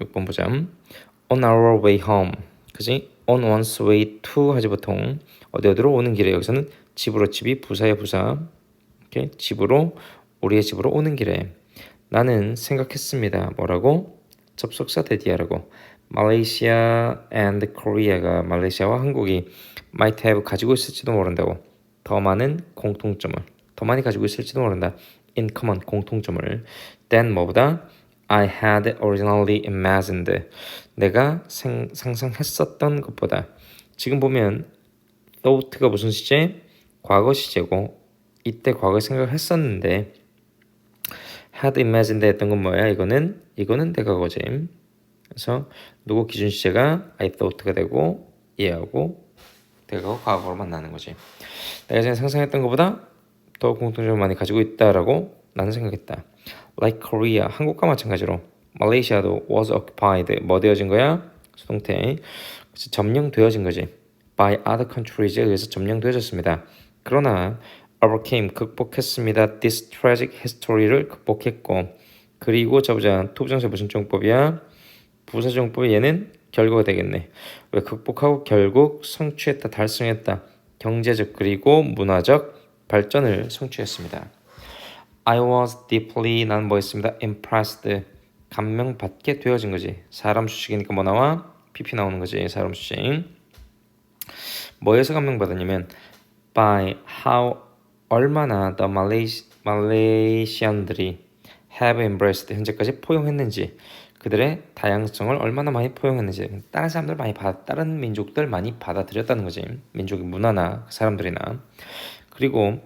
6번 보자. On our way home. 그지? On one's way to 하지 보통 어디 어디로 오는 길에 여기서는 집으로 집이 부사야 부사. 오케이? 집으로 우리의 집으로 오는 길에 나는 생각했습니다. 뭐라고? 접속사 대디아라고. Malaysia and Korea가 말레이시아와 한국이 might have 가지고 있을지도 모른다고. 더 많은 공통점을 더 많이 가지고 있을지도 모른다. in common 공통점을 than 뭐보다 I had originally imagined 내가 생, 상상했었던 것보다 지금 보면 thought가 무슨 시제? 과거 시제고 이때 과거 생각을 했었는데 had imagined 했던 건 뭐야? 이거는 이거는 내가 거지. 그래서 누구 기준 시제가 I thought가 되고 얘하고 내가 과거로 만나는 거지. 내가 전에 상상했던 것보다 더 공통점을 많이 가지고 있다라고 나는 생각했다. Like Korea, 한국과 마찬가지로 말레이시아도 was occupied, 뭐 되어진 거야? 수동태. 그래서 점령되어진 거지. By other countries에 의해서 점령되어졌습니다. 그러나 overcame, 극복했습니다. This tragic history를 극복했고 그리고 저보자 투부정사 무슨 정법이야? 부사정법이 얘는 결과가 되겠네. 왜 극복하고 결국 성취했다, 달성했다. 경제적 그리고 문화적 발전을 성취했습니다. I was deeply 난 뭐했습니다. impressed 감명받게 되어진 거지. 사람 수식이니까 뭐 나와? PP 나오는 거지. 사람 수식. 뭐에서 감명받았냐면 by how 얼마나 the Malaysi, Malaysian들이 have embraced 현재까지 포용했는지 그들의 다양성을 얼마나 많이 포용했는지 다른 사람들 많이 받 다른 민족들 많이 받아들였다는 거지 민족의 문화나 사람들이나 그리고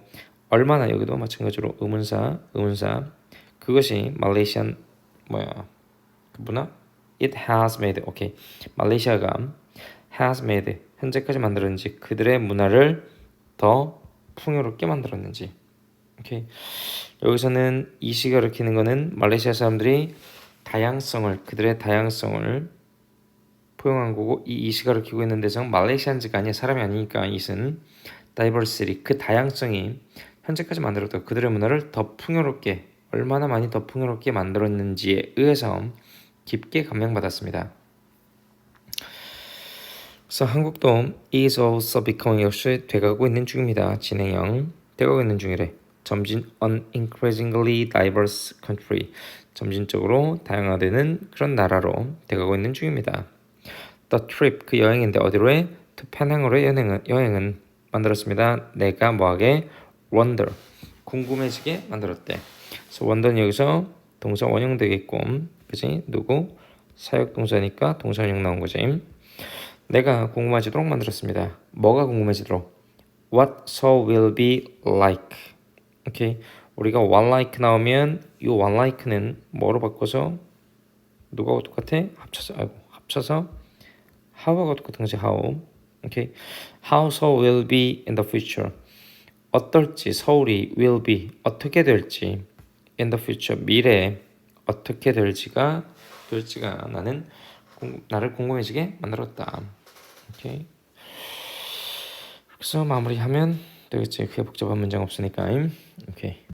얼마나 여기도 마찬가지로 의문사 의문사. 그것이 말레이시안 뭐야? 그 문화 it has made 오케이 말레이시아가 has made 현재까지 만들었는지 그들의 문화를 더 풍요롭게 만들었는지. 오케이 여기서는 이 시가 가리키는 거는 말레이시아 사람들이 다양성을 그들의 다양성을 포용한 거고 이 이시가 가리키고 있는 데서는 말레이시안즈가 아니야 사람이 아니니까 이는 다이버시티 그 다양성이 현재까지 만들었던 그들의 문화를 더 풍요롭게 얼마나 많이 더 풍요롭게 만들었는지에 의해서 깊게 감명받았습니다. 그래서 한국도 is also becoming 역시 돼가고 있는 중입니다. 진행형 돼가고 있는 중이래. 점진 an increasingly diverse country 점진적으로 다양화되는 그런 나라로 돼가고 있는 중입니다. The trip 그 여행인데 어디로 해? to 페낭으로 여행은 여행은 만들었습니다. 내가 뭐하게 wonder 궁금해지게 만들었대. 그래서 wonder는 여기서 동사 원형 되겠고, 그지? 누구 사역 동사니까 동사 원형 나온 거지. 내가 궁금해지도록 만들었습니다. 뭐가 궁금해지도록? What so will be like? 오케이. 우리가 one like 나오면 이 one like는 뭐로 바꿔서 누가 똑같아? 합쳐서 아이고, 합쳐서 how가 똑같은 거지 how. 오케이. How so will be in the future. 어떨지 서울이 will be 어떻게 될지 in the future 미래에 어떻게 될지가 될지가 나는 공, 나를 궁금해지게 만들었다. 오케이. 그래서 마무리하면 되겠지. 크게 복잡한 문장 없으니까. 오케이.